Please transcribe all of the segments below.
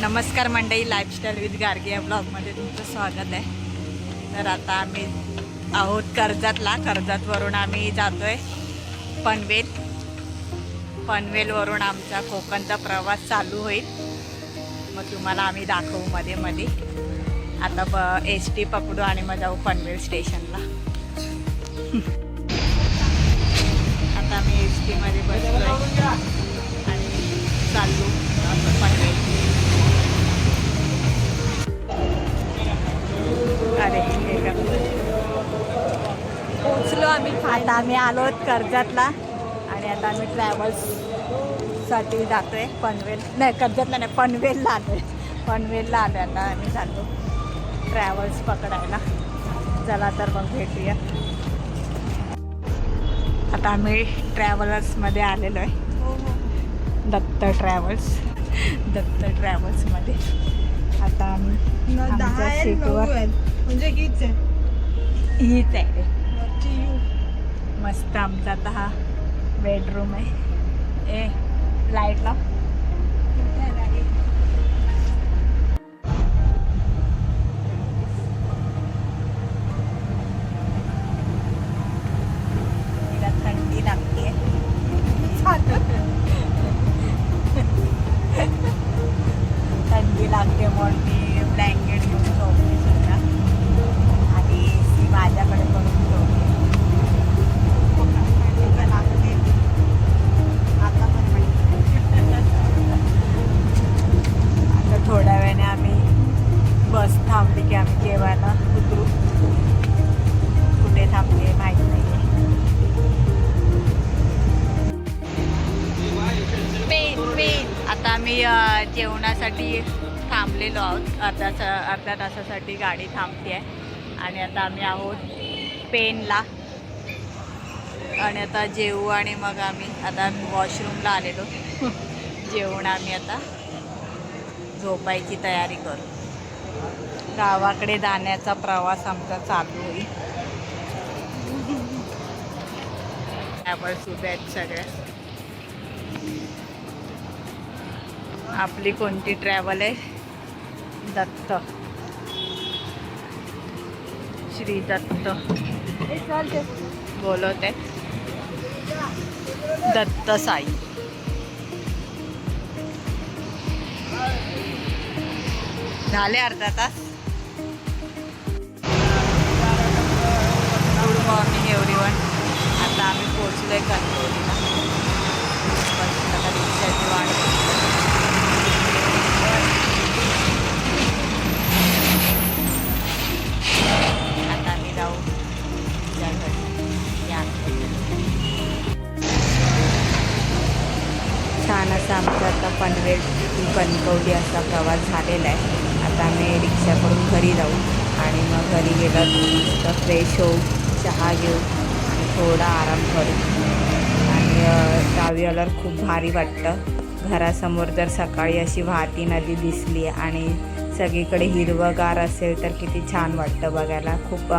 नमस्कार मंडळी lifestyle with Gargi या ब्लॉगमध्ये तुमचं स्वागत आहे. तर आता आम्ही आहोत कर्जतला. कर्जतवरून आम्ही जातो आहे पनवेल. पनवेलवरून आमचा कोकणचा प्रवास चालू होईल. मग तुम्हाला आम्ही दाखवू मध्ये मध्ये आता ब एस टी पकडू आणि मग जाऊ पनवेल स्टेशनला. आम्ही आता आम्ही आलो आहोत कर्जतला. आणि आता आम्ही ट्रॅव्हल्ससाठी जातोय. पनवेल. नाही कर्जतला नाही पनवेलला आलो आहे पनवेलला आलो आता आम्ही चाललो. ट्रॅव्हल्स पकडायला. चला तर मग भेटूया. आता आम्ही ट्रॅव्हलर्समध्ये आलेलो आहे. दत्त ट्रॅव्हल्स दत्त ट्रॅव्हल्समध्ये आता आम्ही सीटवर म्हणजे आहे. हीच आहे. मस्त आमचा आता हा बेडरूम आहे. ए लाइट लाव. तिला थंडी लागते. थंडी लागते म्हणून मी ब्लँकेट घेऊन झोपते सुद्धा आणि सी माझ्याकडे करून आम्ही जेवणासाठी थांबलेलो आहोत. अर्धा ता- अर्ध्या तासासाठी गाडी थांबते आहे आणि आता आम्ही आहोत पेनला आणि आता जेवू आणि मग आम्ही आता वॉशरूमला आलेलो. जेवण आम्ही आता झोपायची तयारी करू. गावाकडे जाण्याचा प्रवास आमचा चालू होईल. त्यावर सुद्धा आहेत सगळ्या आपली कोणती ट्रॅव्हल आहे? दत्त. श्री दत्त. बोलवते. दत्त साई. झाले अर्धा तास. गुड मॉर्निंग एव्हरी वन आता आम्ही पोहोचलो आहे छान असा आमचा आता पनवेल कणकवली असा प्रवास झालेला आहे. आता आम्ही रिक्षा करून घरी जाऊ आणि मग घरी गेलं मस्त फ्रेश होऊ चहा घेऊ आणि थोडा आराम करू. आणि गावी आल्यावर खूप भारी वाटतं. घरासमोर जर सकाळी अशी वाहती नदी दिसली आणि सगळीकडे हिरवंगार असेल तर किती छान वाटतं बघायला. खूप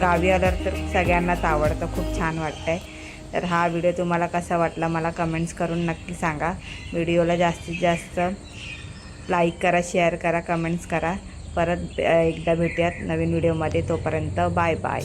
गावी आल्यावर तर सगळ्यांनाच आवडतं. खूप छान वाटतं आहे तर हा व्हिडिओ तुम्हाला कसा वाटला मला कमेंट्स करून नक्की सांगा. व्हिडिओला जास्तीत जास्त लाईक करा शेअर करा कमेंट्स करा. परत एकदा भेटूयात नवीन व्हिडिओमध्ये. तोपर्यंत बाय बाय